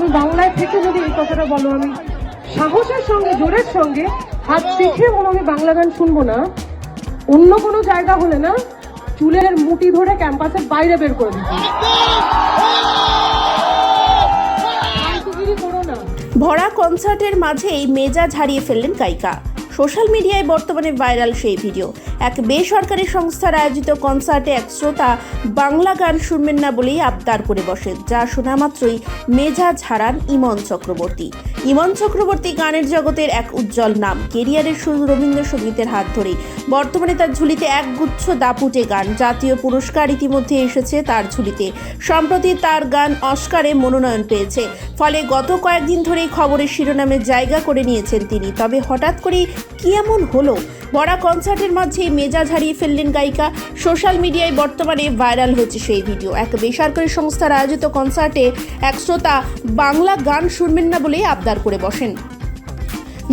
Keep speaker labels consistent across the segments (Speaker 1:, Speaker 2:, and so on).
Speaker 1: তুমি বাংলায় থেকে যদি এই কথাটা বলো, আমি সাহসের সঙ্গে, জোরের সঙ্গে হাত পিঠে বলো আমি বাংলা গান শুনব না। অন্য কোনো জায়গা হলে না চুলের মুটি ধরে ক্যাম্পাসের বাইরে বের করে না।
Speaker 2: ভরা কনসার্টের মাঝেই মেজাজ হারিয়ে ফেললেন গায়িকা। সোশ্যাল মিডিয়ায় বর্তমানে ভাইরাল সেই ভিডিও। এক বেসরকারি সংস্থার আয়োজিত কনসার্টে এক শ্রোতা বাংলা গান শুনবেন না বলেই আবদার করে বসেন, যা শোনা মাত্রই মেজাজ হারান ইমন চক্রবর্তী। ইমন চক্রবর্তী গানের জগতের এক উজ্জ্বল নাম, কেরিয়ারের শুরু রবীন্দ্রসঙ্গীতের হাত ধরেই। বর্তমানে তার ঝুলিতে একগুচ্ছ দাপুটে গান, জাতীয় পুরস্কার ইতিমধ্যে এসেছে তার ঝুলিতে। সম্প্রতি তার গান অস্কারে মনোনয়ন পেয়েছে, ফলে গত কয়েকদিন ধরেই খবরের শিরোনামে জায়গা করে নিয়েছেন তিনি। তবে হঠাৎ করেই কি এমন হলো? বড়া কনসার্টের মাঝে মেজাজ হারিয়ে ফেললেন গায়িকা। সোশ্যাল মিডিয়ায় বর্তমানে ভাইরাল হচ্ছে সেই ভিডিও। এক বেসরকারি সংস্থার আয়োজিত কনসার্টে এক শ্রোতা বাংলা গান শুনবেন না বলেই আবদার করে বসেন।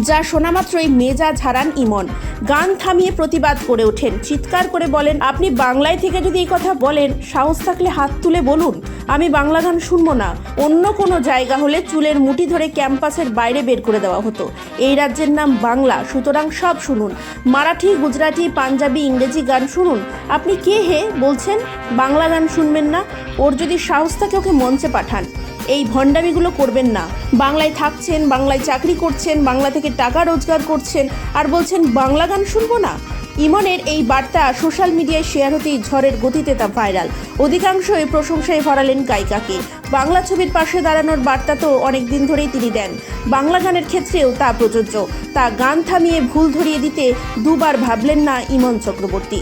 Speaker 2: যা শোনা মাত্রই মেজাজ হারান ইমন। গান থামিয়ে প্রতিবাদ করে ওঠেন। চিৎকার করে বলেন, আপনি বাংলায় থেকে যদি এই কথা বলেন, সাহস থাকলে হাত তুলে বলুন। আমি বাংলা গান শুনব না। অন্য কোনো জায়গা হলে চুলের মুঠি ধরে ক্যাম্পাসের বাইরে বের করে দেওয়া হতো। এই রাজ্যের নাম বাংলা। সুতরাং সব শুনুন। মারাঠি, গুজরাটি, পাঞ্জাবি, ইংরেজি গান শুনুন। আপনি কে হে? বলছেন, বাংলা গান শুনবেন না? ওর যদি সাহস থাকে ওকে মঞ্চে পাঠান। এই ভণ্ডামিগুলো করবেন না। বাংলায় থাকছেন, বাংলায় চাকরি করছেন, বাংলা থেকে টাকা রোজগার করছেন, আর বলছেন বাংলা গান শুনব না? ইমনের এই বার্তা সোশ্যাল মিডিয়ায় শেয়ার হতেই ঝড়ের গতিতে তা ভাইরাল। অধিকাংশই প্রশংসায় ভরালেন গায়িকাকে। বাংলা ছবির পাশে দাঁড়ানোর বার্তা তো অনেক দিন ধরেই তিনি দেন। বাংলা গানের ক্ষেত্রেও তা প্রযোজ্য। তা গান থামিয়ে ভুল ধরিয়ে দিতে দুবার ভাবলেন না ইমন চক্রবর্তী।